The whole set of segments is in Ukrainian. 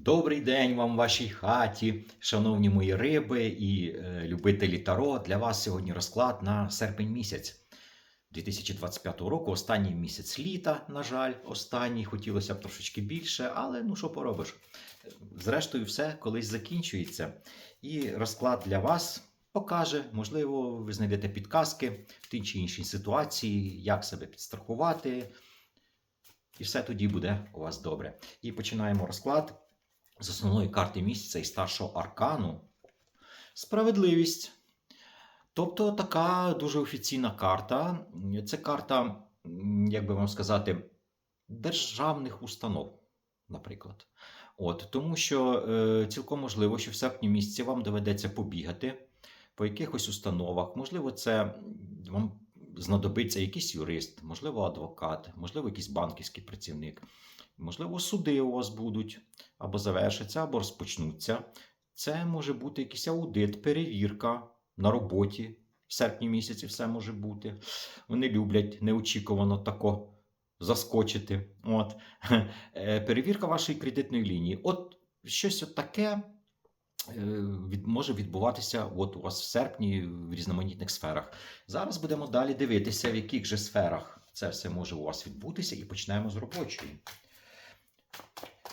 Добрий день вам в вашій хаті, шановні мої риби і е, любителі Таро. Для вас сьогодні розклад на серпень місяць 2025 року. Останній місяць літа, на жаль, останній. Хотілося б трошечки більше, але ну що поробиш. Зрештою, все колись закінчується. І розклад для вас покаже, можливо, ви знайдете підказки в тій чи іншій ситуації, як себе підстрахувати. І все тоді буде у вас добре. І починаємо розклад з основної карти місяця і старшого аркану. Справедливість. Тобто така дуже офіційна карта. Це карта, як би вам сказати, державних установ, наприклад. От, тому що е, цілком можливо, що в серпні місяці вам доведеться побігати по якихось установах. Можливо, це вам знадобиться якийсь юрист, можливо, адвокат, можливо, якийсь банківський працівник. Можливо, суди у вас будуть або завершаться, або розпочнуться. Це може бути якийсь аудит, перевірка на роботі. В серпні місяці все може бути. Вони люблять неочікувано тако заскочити. От. Е, Перевірка вашої кредитної лінії. От щось от таке е, може відбуватися от у вас в серпні в різноманітних сферах. Зараз будемо далі дивитися, в яких же сферах це все може у вас відбутися, і почнемо з робочої.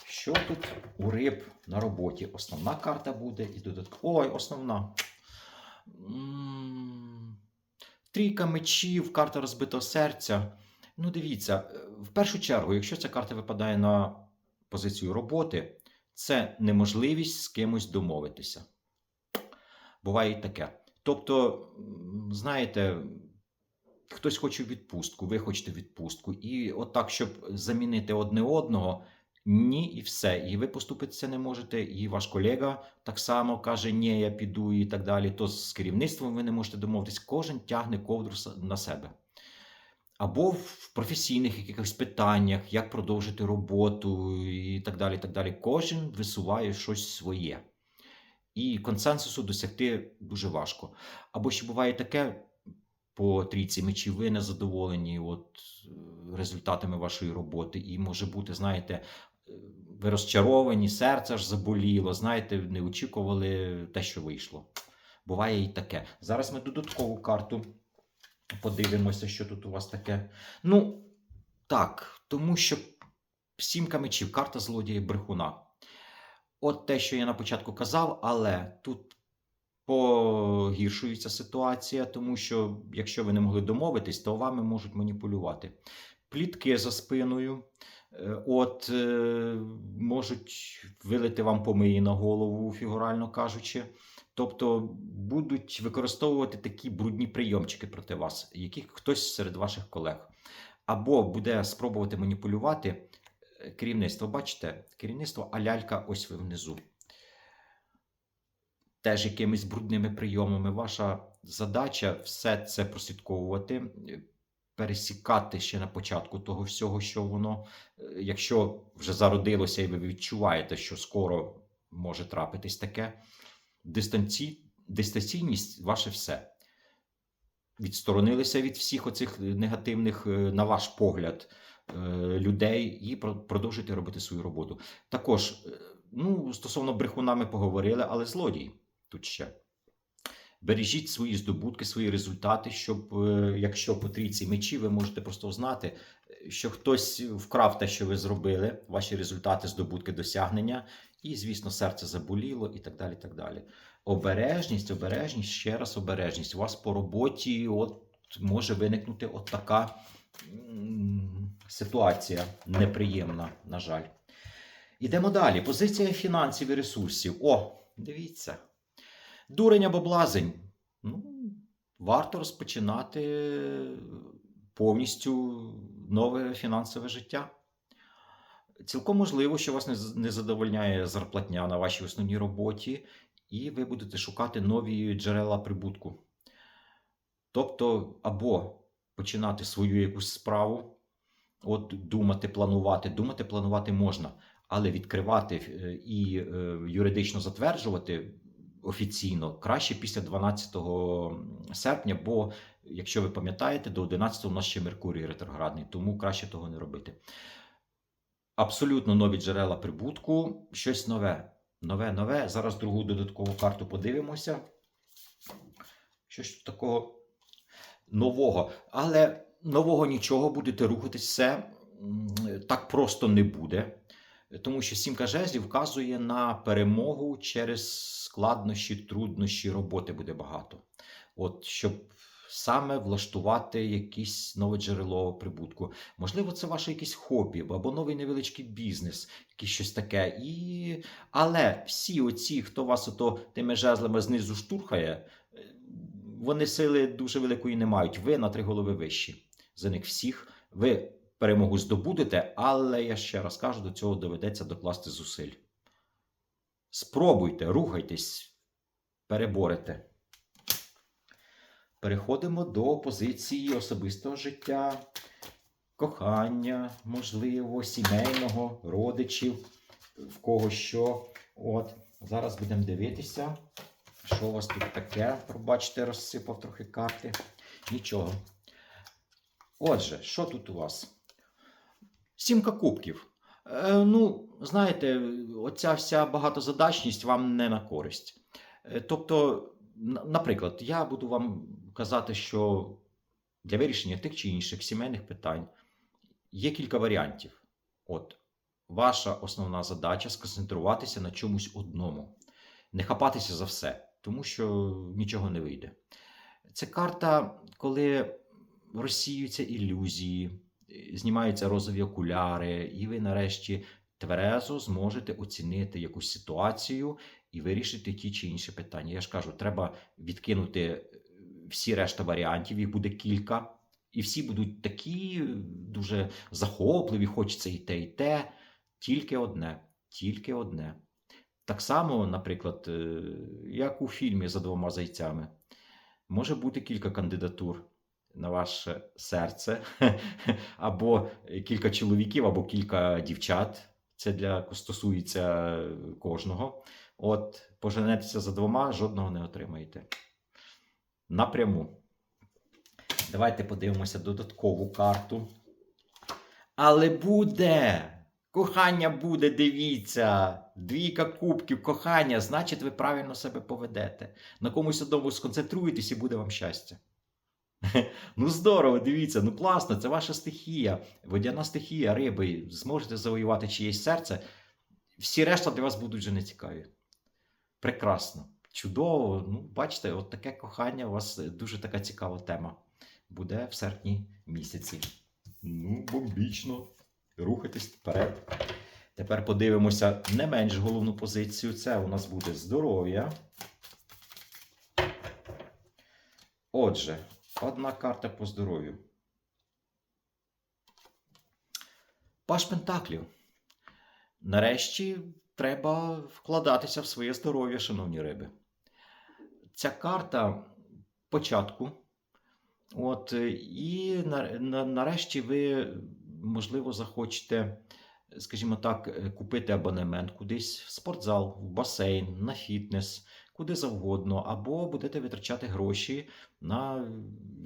Що тут у риб на роботі? Основна карта буде і додаткова. Ой, основна. Трійка мечів, карта розбитого серця. Ну, дивіться, е, в першу чергу, якщо ця карта випадає на позицію роботи, це неможливість з кимось домовитися. Буває і таке. Тобто, знаєте, хтось хоче відпустку, ви хочете відпустку, і отак, щоб замінити одне одного, ні, і все. І ви поступитися не можете, і ваш колега так само каже, ні, я піду, і так далі. То з керівництвом ви не можете домовитись. Кожен тягне ковдру на себе. Або в професійних якихось питаннях, як продовжити роботу і так далі. так далі. Кожен висуває щось своє. І консенсусу досягти дуже важко. Або ще буває таке по трійці мечів, ви не задоволені от, е, результатами вашої роботи, і може бути, знаєте, ви розчаровані, серце аж заболіло, знаєте, не очікували те, що вийшло. Буває і таке. Зараз ми додаткову карту подивимося, що тут у вас таке. Ну, так, тому що сімка мечів, карта злодія брехуна. От те, що я на початку казав, але тут погіршується ситуація, тому що якщо ви не могли домовитись, то вами можуть маніпулювати. Плітки за спиною, от е, можуть вилити вам помиї на голову, фігурально кажучи. Тобто будуть використовувати такі брудні прийомчики проти вас, яких хтось серед ваших колег. Або буде спробувати маніпулювати е, керівництво. Бачите, керівництво, а лялька ось ви внизу теж якимись брудними прийомами. Ваша задача все це прослідковувати, е, пересікати ще на початку того всього, що воно, е, якщо вже зародилося, і ви відчуваєте, що скоро може трапитись таке. Дистанці... Дистанційність ваше все. Відсторонилися від всіх оцих негативних, е, на ваш погляд, е, людей і про- продовжуйте робити свою роботу. Також, ну, стосовно брехуна ми поговорили, але злодій тут ще. Бережіть свої здобутки, свої результати, щоб, е, якщо по трійці мечі, ви можете просто знати, що хтось вкрав те, що ви зробили, ваші результати, здобутки, досягнення, і, звісно, серце заболіло, і так далі. так далі. Обережність, обережність, ще раз обережність. У вас по роботі от, може виникнути от така ситуація неприємна, на жаль. Ідемо далі. Позиція фінансів і ресурсів. О, дивіться. Дурень або блазень. Ну, варто розпочинати повністю нове фінансове життя. Цілком можливо, що вас не задовольняє зарплатня на вашій основній роботі, і ви будете шукати нові джерела прибутку. Тобто, або починати свою якусь справу, от думати, планувати. Думати, планувати можна, але відкривати е, і е, юридично затверджувати офіційно краще після 12 серпня, бо, якщо ви пам'ятаєте, до 11 у нас ще Меркурій ретроградний, тому краще того не робити. абсолютно нові джерела прибутку, щось нове. Нове, нове. Зараз другу додаткову карту подивимося. Щось такого нового. Але нового нічого, будете рухатись все так просто не буде. Тому що сімка жезлів вказує на перемогу через складнощі, труднощі роботи буде багато. От щоб саме влаштувати якесь нове джерело прибутку. Можливо, це ваше якесь хобі або новий невеличкий бізнес, якесь щось таке. І... Але всі оці, хто вас ото тими жезлами знизу штурхає, е, вони сили дуже великої не мають. Ви на три голови вищі за них всіх. Ви перемогу здобудете, але я ще раз кажу, до цього доведеться докласти зусиль. Спробуйте, рухайтесь, переборете. Переходимо до позиції особистого життя, кохання, можливо, сімейного, родичів, в кого що. От, зараз будемо дивитися, що у вас тут таке. Пробачте, розсипав трохи карти. Нічого. Отже, що тут у вас? Сімка кубків. Е, ну, знаєте, оця вся багатозадачність вам не на користь. Е, тобто, на- наприклад, я буду вам казати, що для вирішення тих чи інших сімейних питань є кілька варіантів. От, ваша основна задача сконцентруватися на чомусь одному, не хапатися за все, тому що нічого не вийде. Це карта, коли розсіюються ілюзії, знімаються розові окуляри, і ви нарешті тверезо зможете оцінити якусь ситуацію і вирішити ті чи інші питання. Я ж кажу, треба відкинути е, всі решта варіантів, їх буде кілька, і всі будуть такі е, дуже захопливі, хочеться і те, і те. Тільки одне, тільки одне. Так само, наприклад, е, як у фільмі за двома зайцями. Може бути кілька кандидатур на ваше серце, або кілька чоловіків, або кілька дівчат. Це для стосується кожного. От, поженетеся за двома, жодного не отримаєте. Напряму. Давайте подивимося додаткову карту. Але буде! Кохання буде, дивіться. Двійка кубків, кохання, значить, ви правильно себе поведете. На комусь одному сконцентруєтесь і буде вам щастя. Ну здорово, дивіться, ну класно, це ваша стихія, водяна стихія, риби. Зможете завоювати чиєсь серце. Всі решта для вас будуть вже не цікаві. Прекрасно, чудово. Ну, бачите, от таке кохання у вас дуже така цікава тема. Буде в серпні місяці. Ну, бомбічно. Рухайтесь вперед. Тепер подивимося не менш головну позицію. Це у нас буде здоров'я. Отже, одна карта по здоров'ю. Паш Пентаклів. Нарешті треба вкладатися в своє здоров'я, шановні риби. Ця карта початку. От, і на, на, нарешті ви, можливо, захочете, скажімо так, купити абонемент кудись в спортзал, в басейн, на фітнес, куди завгодно, або будете витрачати гроші на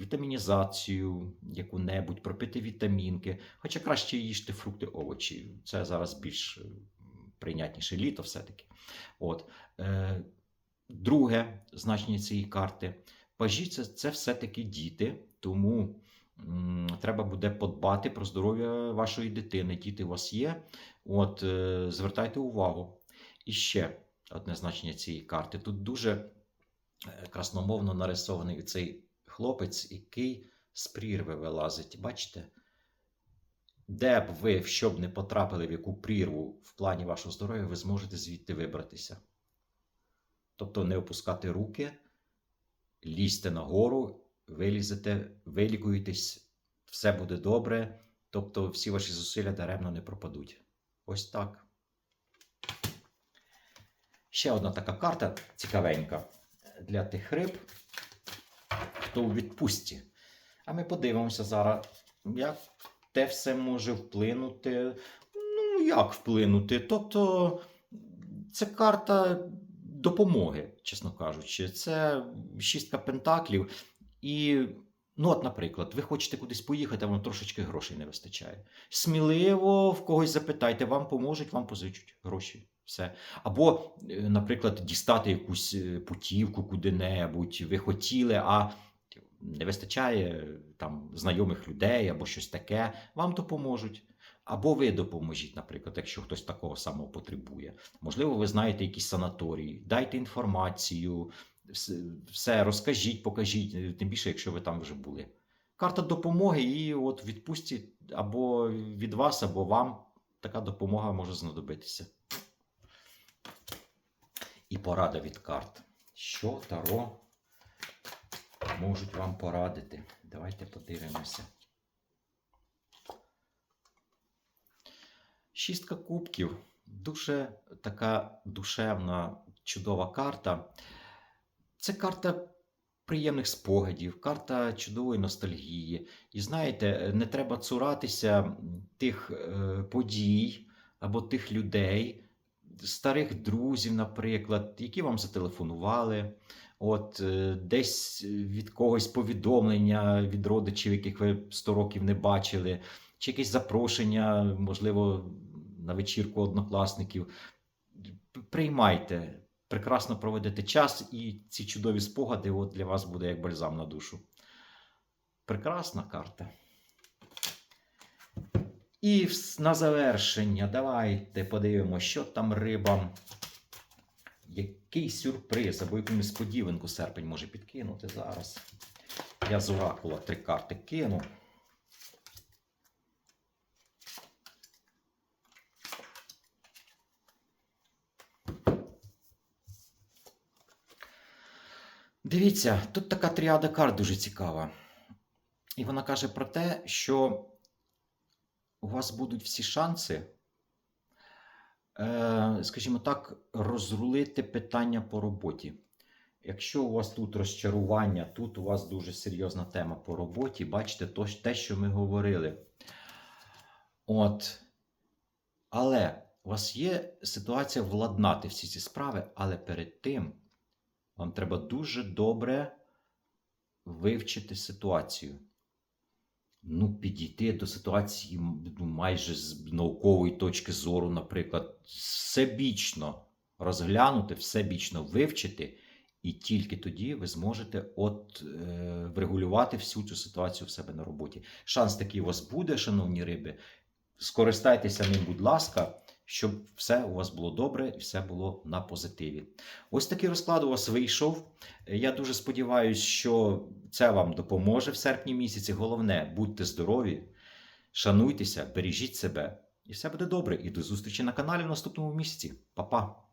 вітамінізацію яку-небудь, пропити вітамінки. Хоча краще їжте фрукти, овочі. Це зараз більш е, прийнятніше літо все-таки. От. Е, друге значення цієї карти. Пажі це, це все-таки діти, тому треба буде подбати про здоров'я вашої дитини. Діти у вас є. От, е, звертайте увагу. І ще одне значення цієї карти. Тут дуже е, красномовно нарисований цей хлопець, який з прірви вилазить. Бачите? Де б ви, щоб не потрапили в яку прірву в плані вашого здоров'я, ви зможете звідти вибратися. Тобто не опускати руки, лізьте нагору, вилізете, вилікуєтесь, все буде добре. Тобто всі ваші зусилля даремно не пропадуть. Ось так. Ще одна така карта цікавенька для тих риб, хто у відпустці. А ми подивимося зараз, як те все може вплинути. Ну, як вплинути? Тобто, це карта допомоги, чесно кажучи. Це шістка пентаклів. І Ну, от, наприклад, ви хочете кудись поїхати, а вам трошечки грошей не вистачає. Сміливо в когось запитайте, вам поможуть, вам позичуть гроші. Все. Або, е, наприклад, дістати якусь е, путівку куди-небудь, ви хотіли, а не вистачає е, там знайомих людей або щось таке, вам допоможуть. Або ви допоможіть, наприклад, якщо хтось такого самого потребує. Можливо, ви знаєте якісь санаторії, дайте інформацію, все розкажіть, покажіть, тим більше, якщо ви там вже були. Карта допомоги, і от відпустці або від вас, або вам така допомога може знадобитися. І порада від карт. Що Таро можуть вам порадити? Давайте подивимося. Шістка кубків. Дуже така душевна, чудова карта. Це карта приємних спогадів, карта чудової ностальгії. І знаєте, не треба цуратися тих е, подій або тих людей, старих друзів, наприклад, які вам зателефонували. От е, десь від когось повідомлення від родичів, яких ви 100 років не бачили, чи якесь запрошення, можливо, на вечірку однокласників. Приймайте, прекрасно проведете час, і ці чудові спогади от для вас буде як бальзам на душу. Прекрасна карта. І на завершення, давайте подивимося, що там рибам. Який сюрприз або яку несподіванку серпень може підкинути зараз. Я з оракула три карти кину. Дивіться, тут така тріада карт дуже цікава. І вона каже про те, що у вас будуть всі шанси, е, скажімо так, розрулити питання по роботі. Якщо у вас тут розчарування, тут у вас дуже серйозна тема по роботі, бачите, то те, що ми говорили. От. Але у вас є ситуація владнати всі ці справи, але перед тим вам треба дуже добре вивчити ситуацію. Ну, підійти до ситуації ну, майже з наукової точки зору, наприклад, всебічно розглянути, всебічно вивчити, і тільки тоді ви зможете от, е, врегулювати всю цю ситуацію в себе на роботі. Шанс такий у вас буде, шановні риби. Скористайтеся ним, будь ласка, щоб все у вас було добре і все було на позитиві. Ось такий розклад у вас вийшов. Я дуже сподіваюся, що це вам допоможе в серпні місяці. Головне, будьте здорові, шануйтеся, бережіть себе, і все буде добре. І до зустрічі на каналі в наступному місяці. Па-па!